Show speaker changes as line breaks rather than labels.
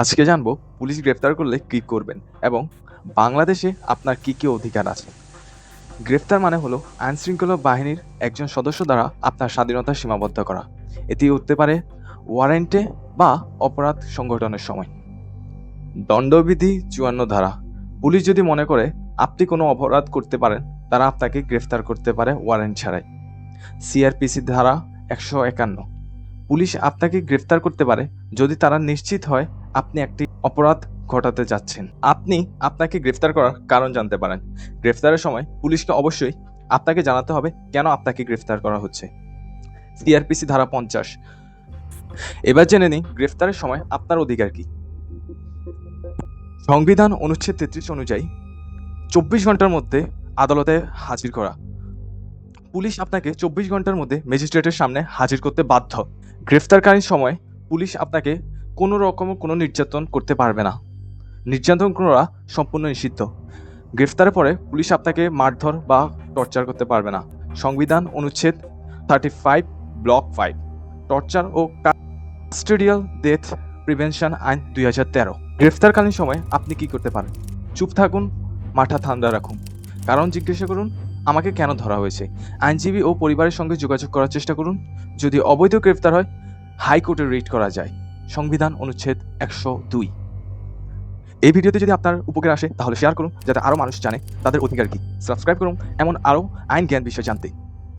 আজকে জানব পুলিশ গ্রেফতার করলে কী করবেন এবং বাংলাদেশে আপনার কী কী অধিকার আছে। গ্রেফতার মানে হলো আইনশৃঙ্খলা বাহিনীর একজন সদস্য দ্বারা আপনার স্বাধীনতা সীমাবদ্ধ করা। এটি উঠতে পারে ওয়ারেন্টে বা অপরাধ সংগঠনের সময়। দণ্ডবিধি চুয়ান্ন ধারা। পুলিশ যদি মনে করে আপনি কোনো অপরাধ করতে পারেন, তারা আপনাকে গ্রেফতার করতে পারে ওয়ারেন্ট ছাড়াই। সিআরপিসি ধারা একশো একান্ন। পুলিশ আপনাকে গ্রেফতার করতে পারে যদি তারা নিশ্চিত হয় আপনি একটি অপরাধ ঘটাতে যাচ্ছেন। আপনি আপনাকে গ্রেফতার করার কারণ জানতে পারেন। গ্রেফতারের সময় পুলিশকে অবশ্যই আপনাকে জানাতে হবে কেন আপনাকে গ্রেফতার করা হচ্ছে। সিআরপিসি ধারা পঞ্চাশ। এবার জেনে নিই, গ্রেফতারের সময় আপনার অধিকার কি? সংবিধান অনুচ্ছেদ তেত্রিশ অনুযায়ী চব্বিশ ঘণ্টার মধ্যে আদালতে হাজির করা। পুলিশ আপনাকে চব্বিশ ঘণ্টার মধ্যে ম্যাজিস্ট্রেটের সামনে হাজির করতে বাধ্য। গ্রেফতারকারীর সময় পুলিশ আপনাকে কোনো রকম কোনো নির্যাতন করতে পারবে না। নির্যাতন করা সম্পূর্ণ নিষিদ্ধ। গ্রেফতারের পরে পুলিশ আপনাকে মারধর বা টর্চার করতে পারবে না। সংবিধান অনুচ্ছেদ thirty five block five torture ও কাস্টোডিয়াল ডেথ প্রিভেনশন আইন দুই হাজার তেরো। গ্রেফতারকালীন সময় আপনি কি করতে পারেন? চুপ থাকুন, মাথা ঠান্ডা রাখুন। কারণ জিজ্ঞাসা করুন, আমাকে কেন ধরা হয়েছে? আইনজীবী ও পরিবারের সঙ্গে যোগাযোগ করার চেষ্টা করুন। যদি অবৈধ গ্রেফতার হয়, হাইকোর্টে রিট করা যায়। সংবিধান অনুচ্ছেদ একশো দুই। এই ভিডিওতে যদি আপনার উপকার আসে, তাহলে শেয়ার করুন, যাতে আরও মানুষ জানে তাদের অধিকার কী। সাবস্ক্রাইব করুন, এমন আরও আইন জ্ঞান বিষয়ে জানতে।